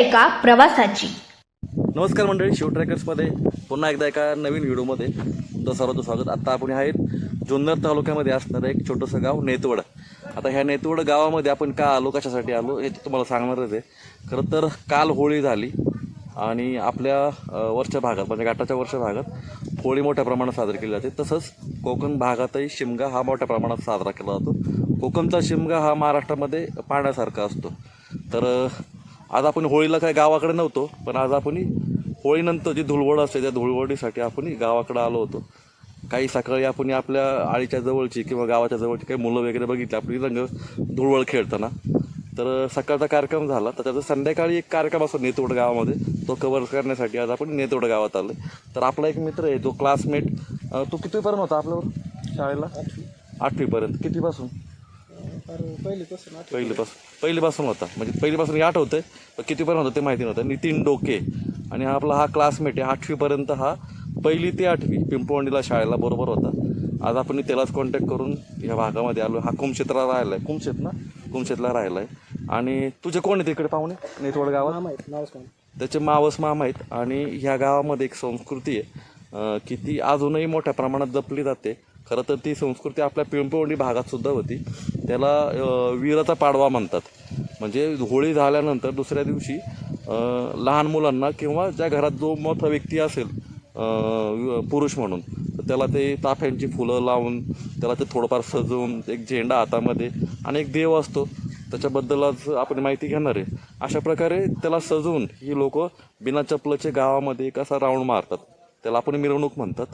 एका प्रवासाची. नमस्कार मंडळी शिव ट्रॅकर्समध्ये पुन्हा एकदा एका नवीन व्हिडिओमध्ये तुमचं सर्वांचं स्वागत. आता आपण आहेत जुन्नर तालुक्यामध्ये असणारं एक छोटंसं गाव नेतवड. आता ह्या नेतवड गावामध्ये आपण का आलो कशासाठी आलो हे तुम्हाला सांगणारच आहे. खरं तर काल होळी झाली आणि आपल्या वरच्या भागात म्हणजे घाटाच्या वरच्या भागात होळी मोठ्या प्रमाणात साजरी केली जाते. तसंच कोकण भागातही शिमगा हा मोठ्या प्रमाणात साजरा केला जातो. कोकणचा शिमगा हा महाराष्ट्रामध्ये पाहण्यासारखा असतो. तर आज आपण होळीला काय गावाकडे नव्हतो पण आज आपण होळीनंतर जी धुळवड असते त्या धुळवडीसाठी आपण गावाकडे आलो होतो. काही सकाळी आपण आपल्या आळीच्या जवळची किंवा गावाच्या जवळची काही मुलं वगैरे बघितली आपली रंग धुळवड खेळताना. तर सकाळचा कार्यक्रम झाला तर त्याचा संध्याकाळी एक कार्यक्रम असतो नेतवड गावामध्ये. तो कवर करण्यासाठी आज आपण नेतवड गावात आलो तर आपला एक मित्र आहे तो क्लासमेट तो कितीपर्यंत होता आपल्यावर? शाळेला? आठवीपर्यंत. कितीपासून? पहिलीपासून पहिलीपासून पहिलीपासून होता. म्हणजे पहिलीपासून हे आठवतंय पण कितीपर्यंत होतं ते माहिती नव्हतं. नितीन डोके. आणि हा आपला हा क्लासमेट आहे. आठवीपर्यंत हा पहिली ते आठवी पिंपवंडीला शाळेला बरोबर होता. आज आपण त्यालाच कॉन्टॅक्ट करून ह्या भागामध्ये आलो हा कुमशेतला राहिला आहे कुमशेत ना? कुमशेतला राहिला आहे आणि तुझे कोण आहे तिकडे पाहुणे? नेतवड गावात? आहेत. त्याचे मावस मामा आहेत. आणि ह्या गावामध्ये एक संस्कृती आहे की ती अजूनही मोठ्या प्रमाणात जपली जाते. खरं तर ती संस्कृती आपल्या पिंपवंडी भागात सुद्धा होती. त्याला वीराचा पाडवा म्हणतात. म्हणजे होळी झाल्यानंतर दुसऱ्या दिवशी लहान मुलांना किंवा ज्या घरात जो मोठा व्यक्ती असेल पुरुष म्हणून तर त्याला ते ताफ्यांची फुलं लावून त्याला ते थोडंफार सजवून एक झेंडा हातामध्ये आणि एक देव असतो. त्याच्याबद्दल आपण माहिती घेणार आहे. अशा प्रकारे त्याला सजवून ही लोक बिना चपलाचे गावामध्ये एक असा राऊंड मारतात. त्याला आपण मिरवणूक म्हणतात.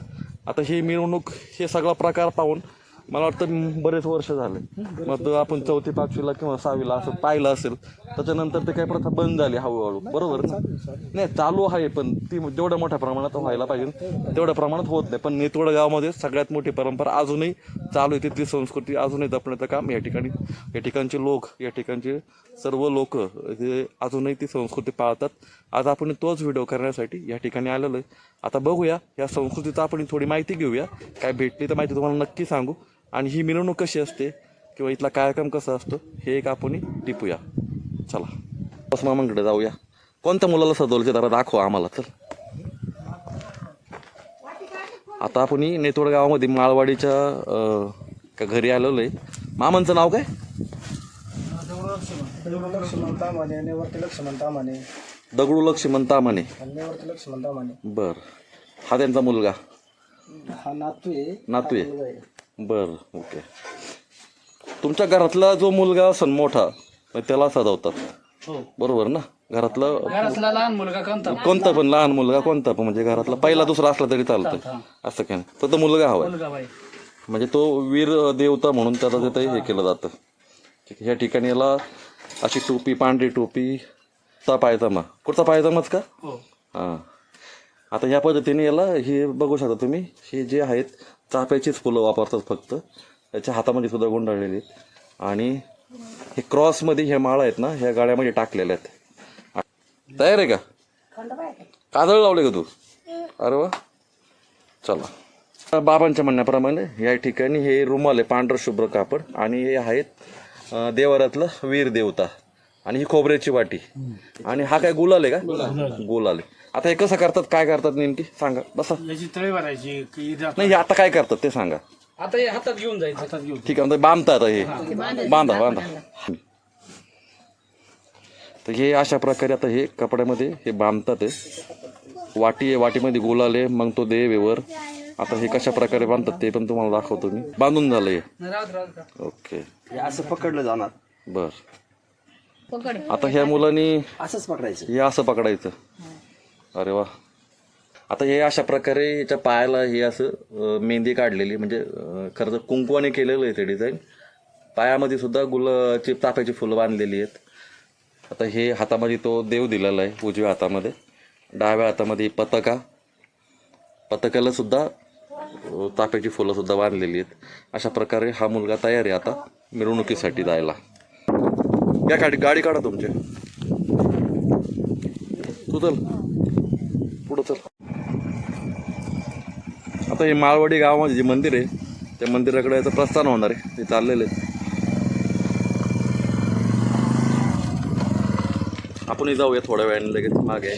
आता ही मिरवणूक हे सगळा प्रकार पाहून मला वाटतं बरेच वर्ष झाले. मग आपण चौथी पाचवीला किंवा सहावीला असं पाहिलं असेल त्याच्यानंतर ते काही प्रथा बंद झाली हळूहळू. बरोबर ना? नाही चालू आहे पण ती जेवढ्या मोठ्या प्रमाणात व्हायला पाहिजे तेवढ्या प्रमाणात होत नाही. पण नेतवड गावामध्ये सगळ्यात मोठी परंपरा अजूनही चालू आहे. तिथली संस्कृती अजूनही जपण्याचं काम या ठिकाणी या ठिकाणचे लोक या ठिकाणचे सर्व लोक हे अजूनही ती संस्कृती पाळतात. आज आपण तोच व्हिडिओ करण्यासाठी या ठिकाणी आलेलो आहे. आता बघूया या संस्कृतीचा आपण थोडी माहिती घेऊया. काय भेटली तर माहिती तुम्हाला नक्की सांगू. आणि ही मिरवणूक कशी असते किंवा इथला कार्यक्रम कसा असतो हे एक आपण टिपूया. चला. बस मामांकडे जाऊया. कोणत्या मुलाला सजवलं जरा दाखवा आम्हाला चल. आता आपण नेतवड गावामध्ये माळवाडीच्या घरी आलेलो आहे मामांचं नाव काय? दगडू लक्ष्मण तामाने बर. हा त्यांचा मुलगा. हा नातू आहे. नातू आहे. बर ओके. तुमच्या घरातला जो मुलगा असन मोठा त्याला सजवतात. हो. बरोबर ना? घरातलं घरातला लहान मुलगा कोणता? कोणता पण लहान मुलगा कोणता पण म्हणजे घरातला पहिला दुसरा असला तरी चालतं असं काय नाही? मुलगा हवाय. मुलगा बाई. म्हणजे तो वीर देवता म्हणून त्याचा तिथे हे केलं जातं. ठीक. ह्या ठिकाणी याला अशी टोपी पांढरी टोपी ता पायजामा. कुठचा पायजामाच का? हो. हां. आता ह्या पद्धतीने याला हे बघू शकता तुम्ही हे जे आहेत चाफ्याचीच फुलं वापरतात फक्त. त्याच्या हातामध्ये सुद्धा गुंडाळलेली आहेत. आणि हे क्रॉसमध्ये ह्या माळा आहेत ना ह्या गाड्यामध्ये टाकलेल्या आहेत. तयार आहे का? काजळ लावले का तू? अरे वा. चला. बाबांच्या म्हणण्याप्रमाणे या ठिकाणी हे रुमाल आहे पांढरं शुभ्र कापड. आणि हे आहेत देवारातलं वीर देवता. आणि ही खोबऱ्याची वाटी. आणि हा काय गुलाल आहे का? गुलाल आहे. आता हे कसं करतात काय करतात नेमकी? सांगा बसा. याची तळी भरायची की नाही हे आता काय करतात ते सांगा. आता हे हातात घेऊन जायचं. हातात घेऊन. ठीक आहे आता बांधतात हे. बांधा बांधा तर हे अशा प्रकारे आता हे कपड्यामध्ये हे बांधतात हे. वाटी आहे वाटीमध्ये गुलाल मग तो देव आहे वर. आता हे कशा प्रकारे बांधतात ते पण तुम्हाला दाखवतो मी. बांधून झालं हे. राहत राहत ओके. हे असं पकडलं जाणार. बर. आता ह्या मुलांनी असंच पकडायचं. हे असं पकडायचं. अरे वा. आता हे अशा प्रकारे याच्या पायाला हे असं मेहंदी काढलेली म्हणजे खरं तर कुंकवाने केलेलं आहे ते डिझाईन पायामध्ये सुद्धा गुलाची चाफ्याची फुलं बांधलेली आहेत. आता हे हातामध्ये तो देव दिलेला आहे उजव्या हातामध्ये. डाव्या हातामध्ये पताका. पताकाला सुद्धा चाफ्याची फुलं सुद्धा बांधलेली आहेत. अशा प्रकारे हा मुलगा तयार आहे आता मिरवणुकीसाठी जायला. या गाडी गाडी काढा तुमची. तू चल. पुढं चल. आता हे माळवाडी गावामध्ये जे मंदिर आहे त्या मंदिराकडे याचं प्रस्थान होणार आहे. ते चाललेलं आहे. जाऊया थोड्या वेळाने लगेच मागे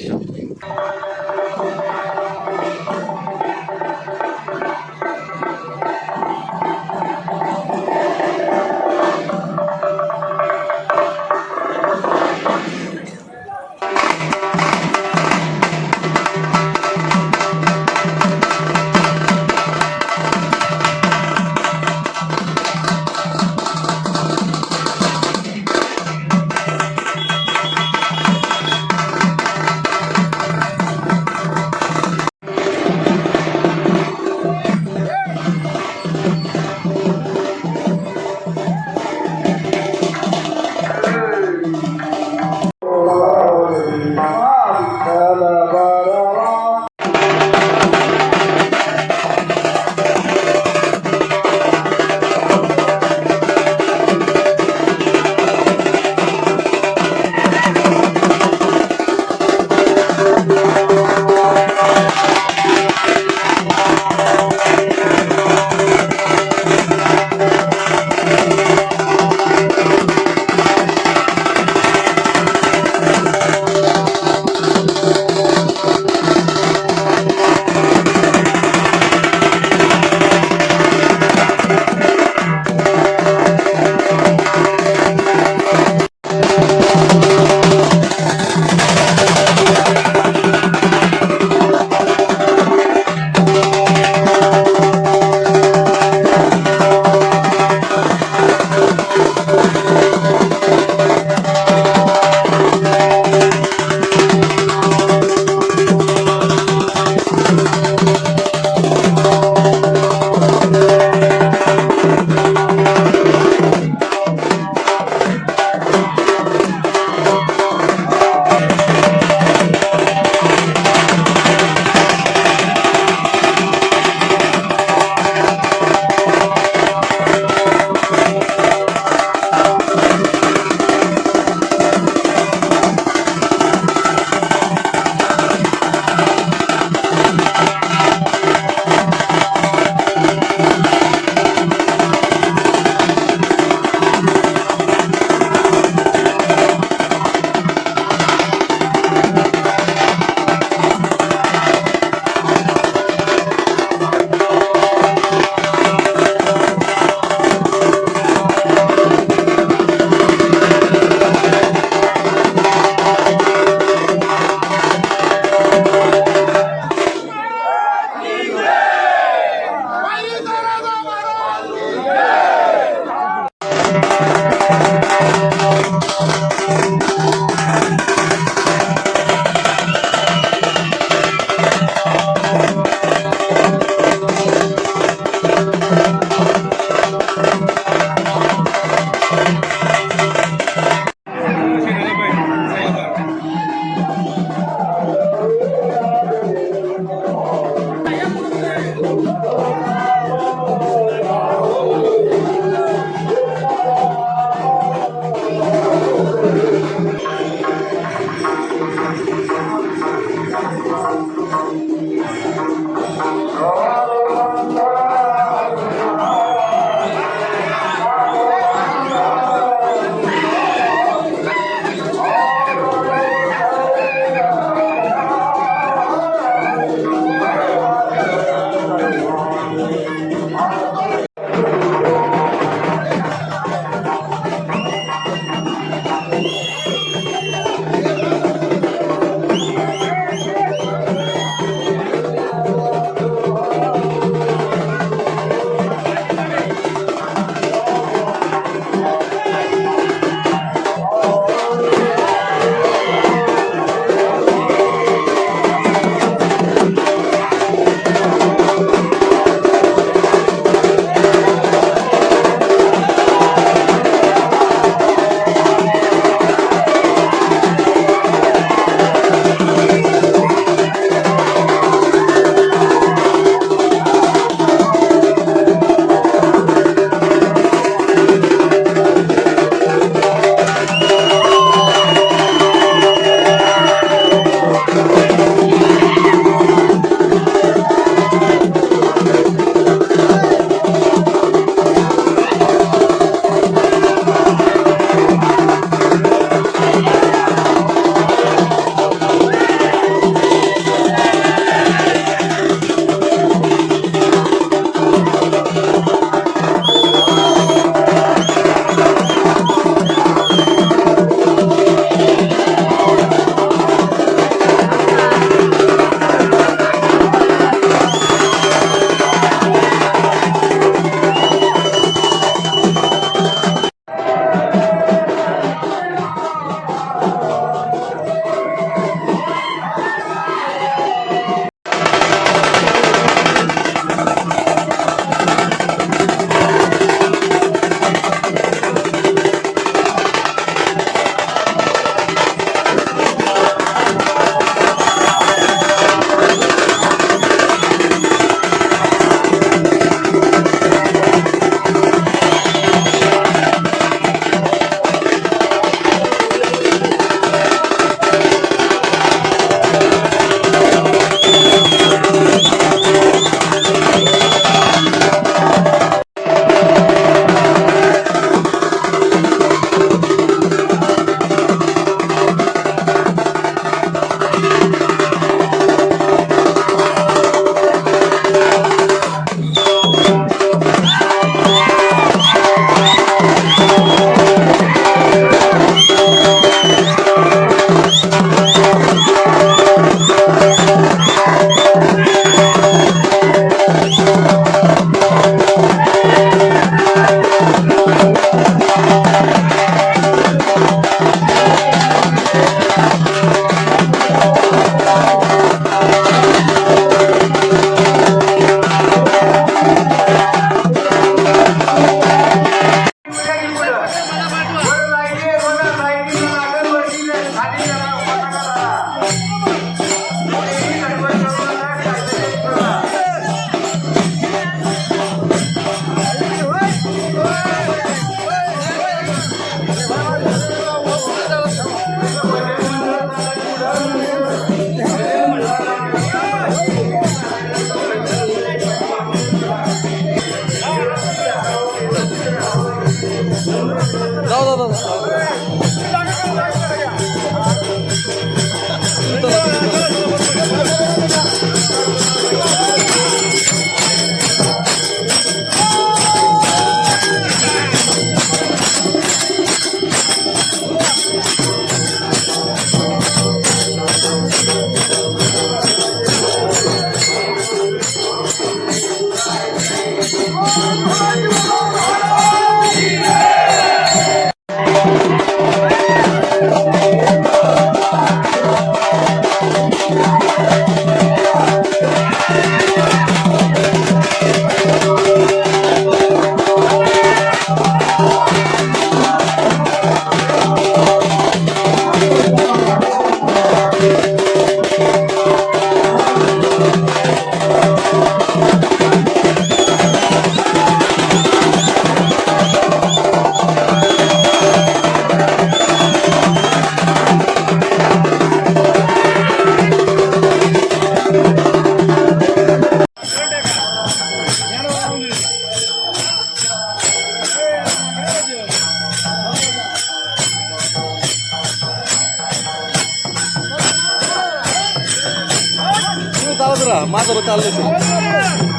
यांच्या तुम्ही चालत राहा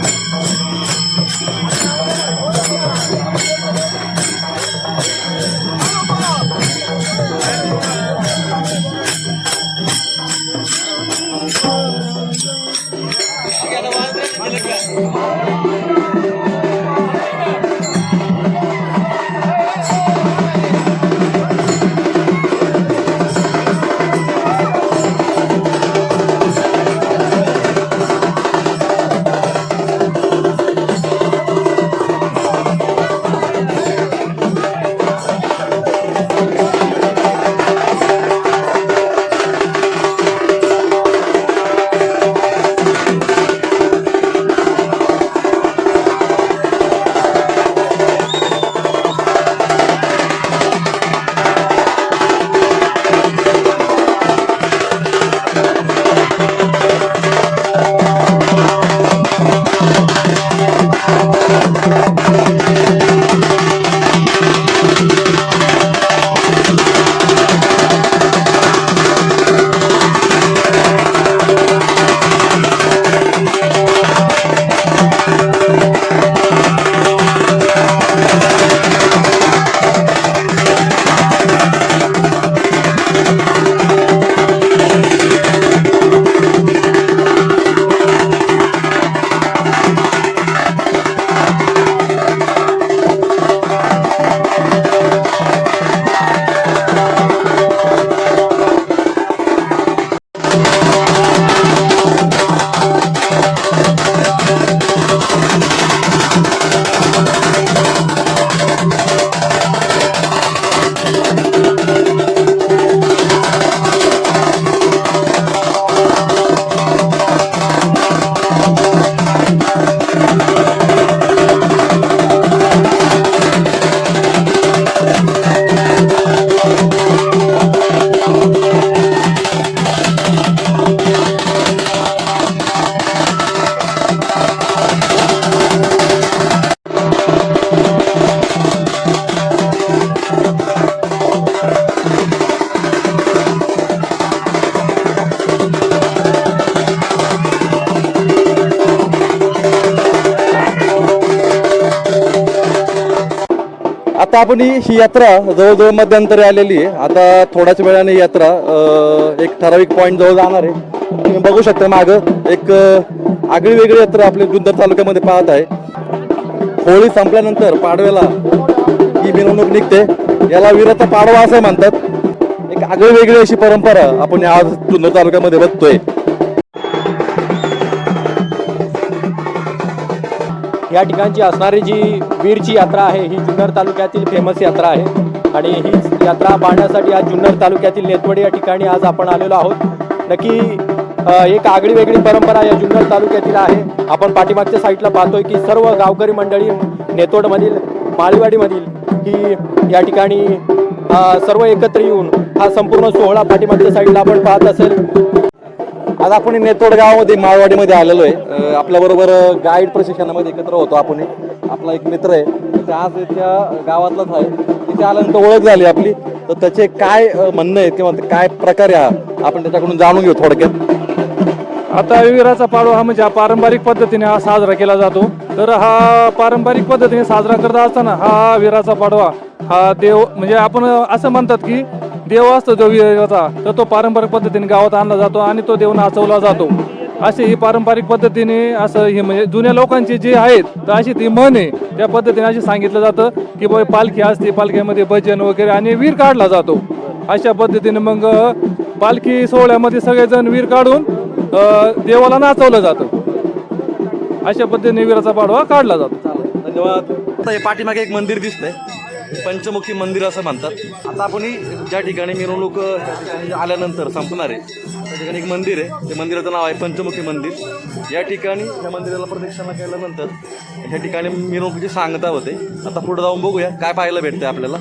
आता आपण ही यात्रा जवळजवळ मध्यंतरी आलेली आहे. आता थोड्याच वेळाने ही यात्रा एक ठराविक पॉईंट जवळ जाणार आहे. तुम्ही बघू शकता मागं एक आगळी वेगळी यात्रा आपल्या जुन्नर तालुक्यामध्ये पाहत आहे. होळी संपल्यानंतर पाडव्याला ही मिरवणूक निघते. याला वीराचा पाडवा असं म्हणतात. एक आगळी वेगळी अशी परंपरा आपण आज जुन्नर तालुक्यामध्ये बघतोय. या ठिकाणची असणारी जी वीरची यात्रा आहे ही जुन्नर तालुक्यातील फेमस यात्रा आहे. आणि ही यात्रा पाहण्यासाठी आज जुन्नर तालुक्यातील नेतवडे या ठिकाणी आज आपण आलेलो आहोत. नक्की एक आगळी वेगळी परंपरा या जुन्नर तालुक्यातील आहे. आपण पाठीमागच्या साईडला पाहतोय की सर्व गावकरी मंडळी नेतोडमधील माळीवाडीमधील ही या ठिकाणी सर्व एकत्र येऊन हा संपूर्ण सोहळा पाठीमागच्या साईडला आपण पाहत असेल. आज आपण नेतोड गावामध्ये माळवाडीमध्ये आलेलो आहे. आपल्याबरोबर गाईड प्रशिक्षणामध्ये एकत्र होतो आपण आपला एक मित्र आहे. त्या आज त्या गावातलाच आहे. तिथे आल्यानंतर ओळख झाली आपली. तर त्याचे काय म्हणणं आहे किंवा काय प्रकारे हा आपण त्याच्याकडून जाणून घेऊ थोडक्यात. आता वीराचा पाडवा हा म्हणजे पारंपरिक पद्धतीने हा साजरा केला जातो. तर हा पारंपरिक पद्धतीने साजरा करत असताना हा विराचा पाडवा हा देव म्हणजे आपण असं म्हणतात की देव असतो जो देवाचा तर तो पारंपरिक पद्धतीने गावात आणला जातो आणि तो देव नाचवला जातो. अशी ही पारंपरिक पद्धतीने असं हे म्हणजे जुन्या लोकांची जी आहेत तर अशी ती म्हण आहे. त्या पद्धतीने अशी सांगितलं जातं की बाबा पालखी असते पालखीमध्ये भजन वगैरे आणि वीर काढला जातो. अशा पद्धतीने मग पालखी सोहळ्यामध्ये सगळेजण वीर काढून देवाला नाचवलं जातं. अशा पद्धतीने वीराचा पाडवा काढला जातो. धन्यवाद. हे पाठीमागे एक मंदिर दिसतंय. पंचमुखी मंदिर असं म्हणतात. आता आपण ही ज्या ठिकाणी मिरवणूक आल्यानंतर संपणार आहे त्या ठिकाणी एक मंदिर आहे. ते मंदिराचं नाव आहे पंचमुखी मंदिर. या ठिकाणी या मंदिराला प्रदक्षिणा केल्यानंतर या ठिकाणी मिरवणुकीची सांगता होते. आता पुढे जाऊन बघूया काय पाहायला भेटते आपल्याला.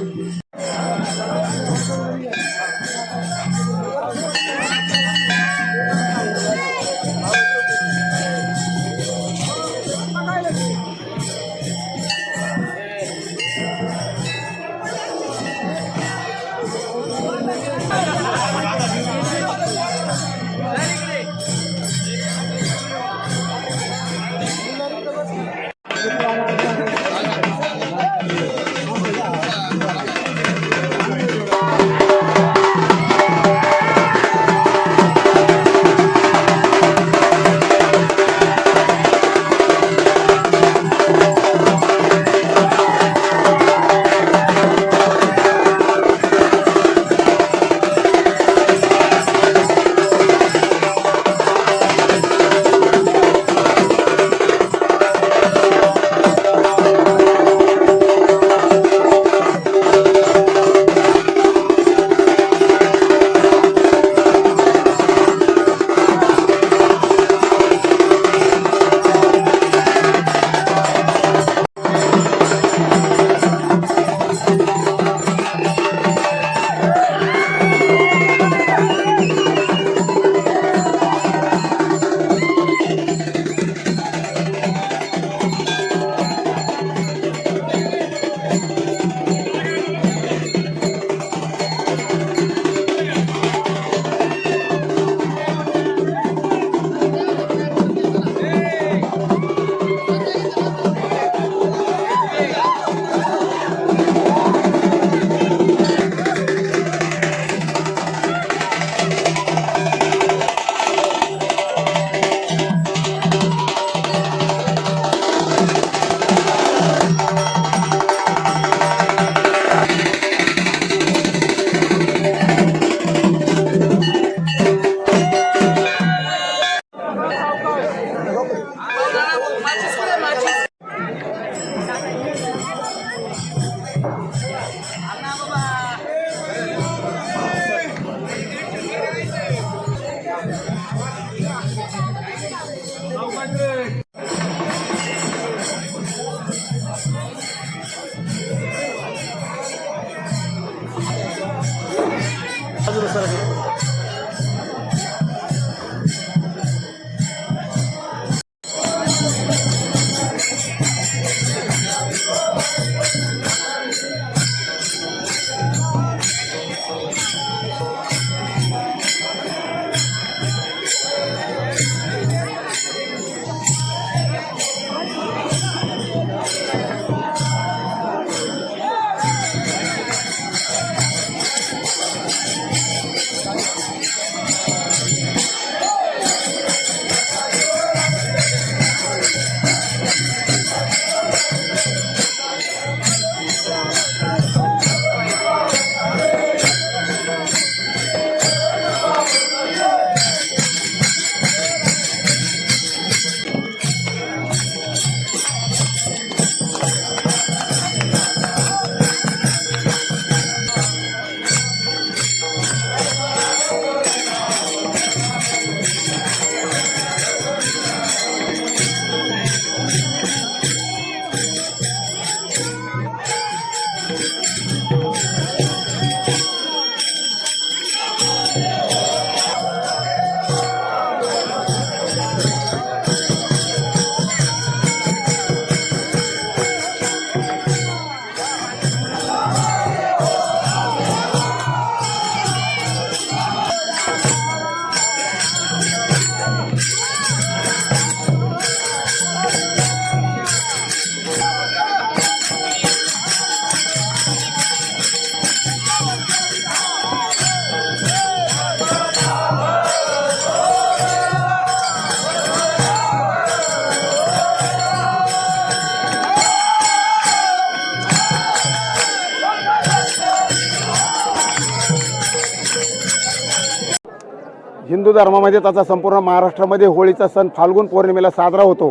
हिंदू धर्मामध्ये त्याचा संपूर्ण महाराष्ट्रामध्ये होळीचा सण फाल्गुन पौर्णिमेला साजरा होतो.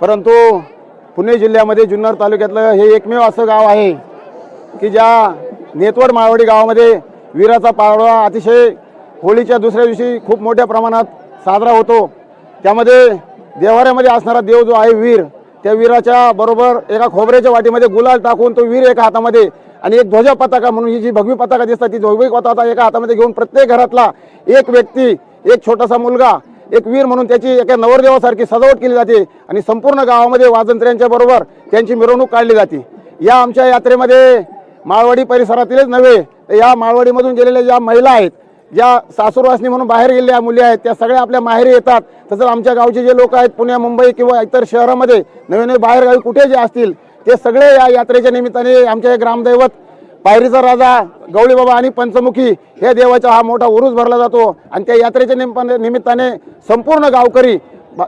परंतु पुणे जिल्ह्यामध्ये जुन्नर तालुक्यातलं हे एकमेव असं गाव आहे की ज्या नेतवड माळवाडी गावामध्ये वीराचा पाडवा अतिशय होळीच्या दुसऱ्या दिवशी खूप मोठ्या प्रमाणात साजरा होतो. त्यामध्ये देवाऱ्यामध्ये असणारा देव जो आहे वीर त्या वीराच्या बरोबर एका खोबऱ्याच्या वाटीमध्ये गुलाल टाकून तो वीर एका हातामध्ये आणि एक ध्वज पताका म्हणून ही जी भगवी पताका दिसतात ती भगवी पताका एका हातामध्ये घेऊन प्रत्येक घरातला एक व्यक्ती एक छोटासा मुलगा एक वीर म्हणून त्याची एका नवरदेवासारखी सजावट केली जाते आणि संपूर्ण गावामध्ये वाजंत्र्यांच्या बरोबर त्यांची मिरवणूक काढली जाते. या आमच्या यात्रेमध्ये माळवाडी परिसरातीलच नव्हे तर या माळवाडीमधून गेलेल्या ज्या महिला आहेत ज्या सासूरवासनी म्हणून बाहेर गेलेल्या मुली आहेत त्या सगळ्या आपल्या माहेरी येतात. तसंच आमच्या गावचे जे लोक आहेत पुणे मुंबई किंवा इतर शहरामध्ये नवे नवे बाहेरगावी कुठे जे असतील ते सगळे या यात्रेच्या निमित्ताने आमचे हे ग्रामदैवत पायरीचा राजा गवळीबाबा आणि पंचमुखी हे देवाचा हा मोठा उरूस भरला जातो. आणि त्या यात्रेच्या निमित्ताने निमित्ताने संपूर्ण गावकरी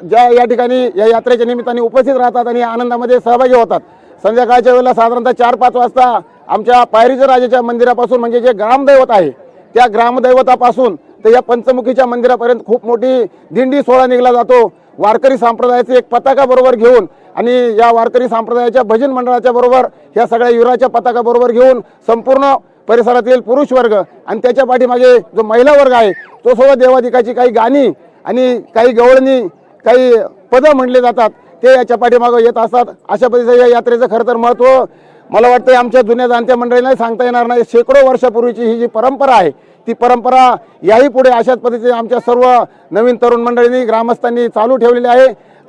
ज्या या ठिकाणी या यात्रेच्या निमित्ताने उपस्थित राहतात आणि आनंदामध्ये सहभागी होतात. संध्याकाळच्या वेळेला साधारणतः चार पाच वाजता आमच्या पायरीच्या राजाच्या मंदिरापासून म्हणजे जे ग्रामदैवत आहे त्या ग्रामदैवतापासून तर या पंचमुखीच्या मंदिरापर्यंत खूप मोठी दिंडी सोहळा निघला जातो. वारकरी संप्रदायाचे एक पताका बरोबर घेऊन आणि या वारकरी संप्रदायाच्या भजन मंडळाच्या बरोबर ह्या सगळ्या युराच्या पताका बरोबर घेऊन संपूर्ण परिसरातील पुरुष वर्ग आणि त्याच्या पाठीमागे जो महिला वर्ग आहे तो सोबत देवाधिकाची काही गाणी आणि काही गवळणी काही पदं म्हणले जातात ते याच्या पाठीमागं येत असतात. अशा पद्धतीचं या यात्रेचं खरं तर महत्त्व मला वाटतं आमच्या जुन्या जाणत्या मंडळींना सांगता येणार नाही. शेकडो वर्षापूर्वीची ही जी परंपरा आहे ती परंपरा याही पुढे अशाच पद्धतीने आमच्या सर्व नवीन तरुण मंडळींनी ग्रामस्थांनी चालू ठेवलेली आहे.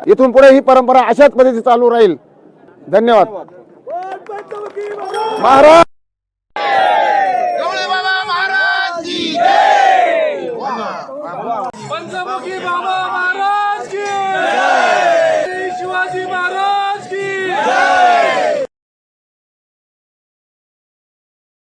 इथून पुढे ही परंपरा अशाच पद्धतीने चालू राहील. धन्यवाद. महाराज! बाबा!